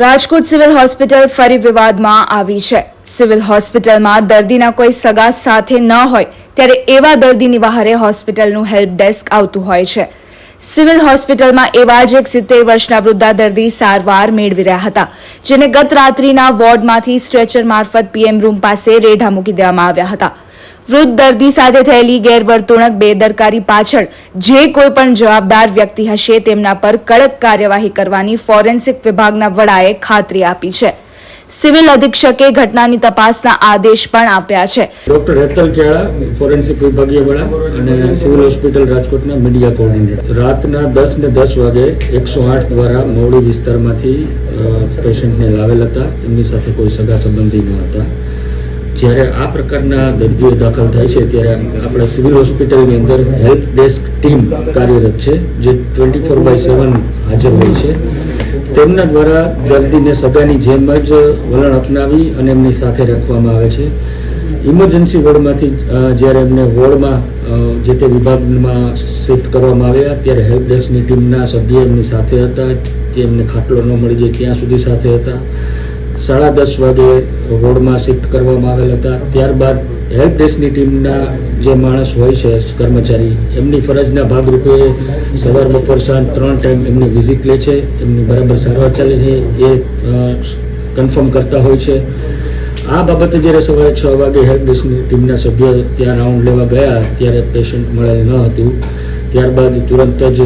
Rajkot civil hospital ફરી વિવાદમાં આવી છે. સિવિલ હોસ્પિટલમાં દર્દીના કોઈ સગા સાથે ન હોય ત્યારે એવા દર્દીની વહારે હોસ્પિટલનું હેલ્પ ડેસ્ક આવતું હોય છે. સિવિલ હોસ્પિટલમાં એવા જ એક સિત્તેર વર્ષના વૃદ્ધા દર્દી સારવાર મેળવી રહ્યા હતા, જેને ગત રાત્રિના વોર્ડમાંથી સ્ટ્રેચર મારફત પીએમ રૂમ પાસે રેઢા મૂકી દેવામાં આવ્યા હતા. વૃદ્ધ દર્દી સાથે થયેલી ગેરવર્તણૂક બેદરકારી પાછળ જે કોઈ પણ જવાબદાર વ્યક્તિ હશે તેમના પર કડક કાર્યવાહી કરવાની ફોરેન્સિક વિભાગના વડાએ ખાતરી આપી છે. સિવિલ અધિક્ષકે ઘટનાની તપાસના આદેશ પણ આપ્યા છે. ડોક્ટર હેતલ કેળા, ફોરેન્સિક વિભાગીય વડા અને સિવિલ હોસ્પિટલ રાજકોટના મીડિયા કોઓર્ડિનેટર. રાતના દસ ને દસ વાગે એકસો આઠ દ્વારા મવડી વિસ્તારમાંથી પેશન્ટને લાવેલ હતા. એમની સાથે કોઈ સગા સંબંધી ન હતા. જ્યારે આ પ્રકારના દર્દીઓ દાખલ થાય છે, ત્યારે આપણા સિવિલ હોસ્પિટલની અંદર હેલ્પ ડેસ્ક ટીમ કાર્યરત છે, જે ટ્વેન્ટી ફોર બાય સેવન હાજર હોય છે. તેમના દ્વારા દર્દીને સગાની જેમ જ વલણ અપનાવી અને એમની સાથે રાખવામાં આવે છે. ઇમરજન્સી વોર્ડમાંથી જ્યારે એમને વોર્ડમાં જે તે વિભાગમાં શિફ્ટ કરવામાં આવ્યા, ત્યારે હેલ્પ ડેસ્કની ટીમના સભ્ય એમની સાથે હતા. જે એમને ખાટલો ન મળી જાય ત્યાં સુધી સાથે હતા. સાડા દસ વાગે વોર્ડમાં શિફ્ટ કરવામાં આવેલ હતા. ત્યારબાદ હેલ્પ ડેસ્કની ટીમના જે માણસ હોય છે, કર્મચારી, એમની ફરજના ભાગરૂપે સવાર બપોર સાંજ ત્રણ ટાઈમ એમની વિઝિટ લે છે. એમની બરાબર સારવાર ચાલે છે. એ કન્ફર્મ કરતા હોય છે. આ બાબતે જ્યારે સવારે છ વાગે હેલ્પ ડેસ્કની ટીમના સભ્ય ત્યાં રાઉન્ડ લેવા ગયા, ત્યારે પેશન્ટ મળેલ ન હતું. ત્યારબાદ તુરંત જ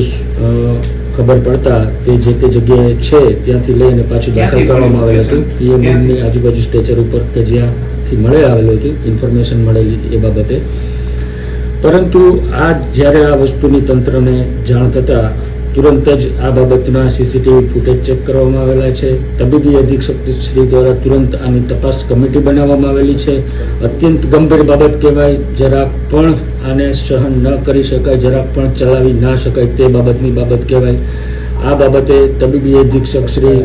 ખબર પડતા તે જે તે જગ્યાએ છે ત્યાંથી લઈને પાછું દાખલ કરવામાં આવેલ હતું. પીએમ રૂમની આજુબાજુ સ્ટેચર ઉપર કે જ્યાંથી મળે આવેલું હતું ઇન્ફોર્મેશન મળેલી એ બાબતે. પરંતુ આ જ્યારે આ વસ્તુની તંત્રને જાણ થતાં તુરંત જ આ બાબતના સીસીટીવી ફૂટેજ ચેક કરવામાં આવેલા છે. તબીબી અધિક્ષક શ્રી દ્વારા તુરંત આની તપાસ કમિટી બનાવવામાં આવેલી છે. અત્યંત ગંભીર બાબત કહેવાય જરાક પણ આને સહન ન કરી શકાય જરાક પણ ચલાવી ના શકાય તે બાબતની બાબત કહેવાય. આ બાબતે તબીબી અધિક્ષક શ્રી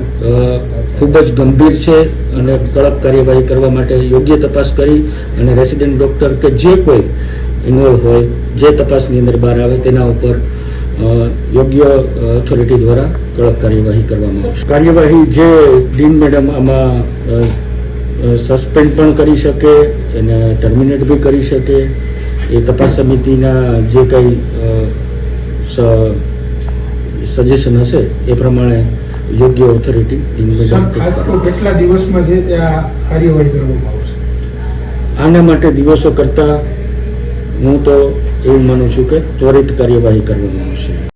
ખૂબ જ ગંભીર છે અને કડક કાર્યવાહી કરવા માટે યોગ્ય તપાસ કરી અને રેસિડેન્ટ ડોક્ટર કે જે કોઈ ઇન્વોલ્વ હોય, જે તપાસની અંદર બહાર આવે તેના ઉપર યોગ્ય ઓથોરિટી દ્વારા કડક કાર્યવાહી કરવામાં આવશે. કાર્યવાહી જે ડીન મેડમ આમાં સસ્પેન્ડ પણ કરી શકે એને ટર્મિનેટ બી કરી શકે. એ તપાસ સમિતિના જે કંઈ સજેશન હશે એ પ્રમાણે યોગ્ય ઓથોરિટી ડીન સર મેડમ ખાસ તો કેટલા દિવસમાં છે ત્યાં કાર્યવાહી કરવામાં આવશે? આના માટે દિવસો કરતાં હું તો એવું માનું છું કે ત્વરિત કાર્યવાહી કરવામાં આવશે